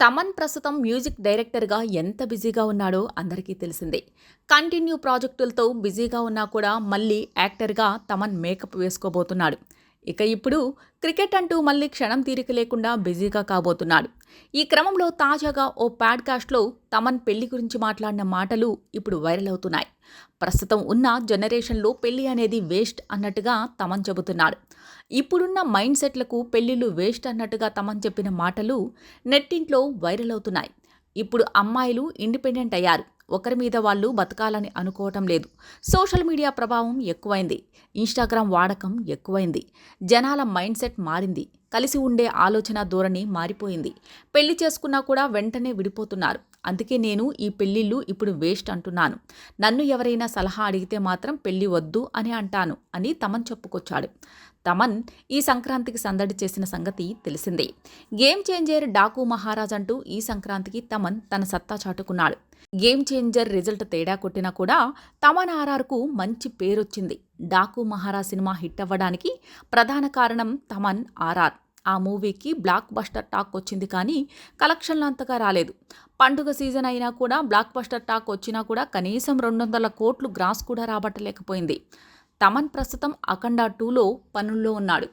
తమన్ ప్రస్తుతం మ్యూజిక్ డైరెక్టర్గా ఎంత బిజీగా ఉన్నాడో అందరికీ తెలిసిందే. కంటిన్యూ ప్రాజెక్టులతో బిజీగా ఉన్నా కూడా మళ్ళీ యాక్టర్గా తమన్ మేకప్ వేసుకోబోతున్నాడు. ఇక ఇప్పుడు క్రికెట్ అంటూ మళ్ళీ క్షణం తీరిక లేకుండా బిజీగా కాబోతున్నాడు. ఈ క్రమంలో తాజాగా ఓ పాడ్కాస్ట్లో తమన్ పెళ్ళి గురించి మాట్లాడిన మాటలు ఇప్పుడు వైరల్ అవుతున్నాయి. ప్రస్తుతం ఉన్న జనరేషన్లో పెళ్ళి అనేది వేస్ట్ అన్నట్టుగా తమన్ చెబుతున్నాడు. ఇప్పుడున్న మైండ్ సెట్లకు పెళ్ళిళ్ళు వేస్ట్ అన్నట్టుగా తమన్ చెప్పిన మాటలు నెట్టింట్లో వైరల్ అవుతున్నాయి. ఇప్పుడు అమ్మాయిలు ఇండిపెండెంట్ అయ్యారు. ఒకరి మీద వాళ్ళు బతకాలని అనుకోవటం లేదు. సోషల్ మీడియా ప్రభావం ఎక్కువైంది. ఇన్స్టాగ్రామ్ వాడకం ఎక్కువైంది. జనాల మైండ్ సెట్ మారింది. కలిసి ఉండే ఆలోచన ధోరణి మారిపోయింది. పెళ్ళి చేసుకున్నా కూడా వెంటనే విడిపోతున్నారు. అందుకే నేను ఈ పెళ్ళిళ్ళు ఇప్పుడు వేస్ట్ అంటున్నాను. నన్ను ఎవరైనా సలహా అడిగితే మాత్రం పెళ్ళి వద్దు అని అంటాను అని తమన్ చెప్పుకొచ్చాడు. తమన్ ఈ సంక్రాంతికి సందడి చేసిన సంగతి తెలిసిందే. గేమ్ చేంజర్ డాకు మహారాజ్ అంటూ ఈ సంక్రాంతికి తమన్ తన సత్తా చాటుకున్నాడు. గేమ్ చేంజర్ రిజల్ట్ తేడా కొట్టినా కూడా తమన్ ఆర్ఆర్కు మంచి పేరొచ్చింది. డాకు మహారా సినిమా హిట్ అవ్వడానికి ప్రధాన కారణం తమన్ ఆర్ఆర్. ఆ మూవీకి బ్లాక్ బస్టర్ టాక్ వచ్చింది కానీ కలెక్షన్లు అంతగా రాలేదు. పండుగ సీజన్ అయినా కూడా బ్లాక్ బస్టర్ టాక్ వచ్చినా కూడా కనీసం రెండు వందల కోట్లు గ్రాస్ కూడా రాబట్టలేకపోయింది. తమన్ ప్రస్తుతం అఖండ టూలో పనుల్లో ఉన్నాడు.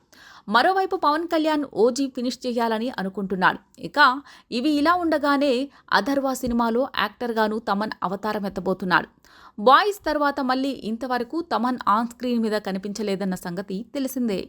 మరోవైపు పవన్ కళ్యాణ్ ఓజీ ఫినిష్ చేయాలని అనుకుంటున్నాడు. ఇక ఇవి ఇలా ఉండగానే అధర్వా సినిమాలో యాక్టర్గాను తమన్ అవతారం ఎత్తబోతున్నాడు. బాయ్స్ తర్వాత మళ్ళీ ఇంతవరకు తమన్ ఆన్ స్క్రీన్ మీద కనిపించలేదన్న సంగతి తెలిసిందే.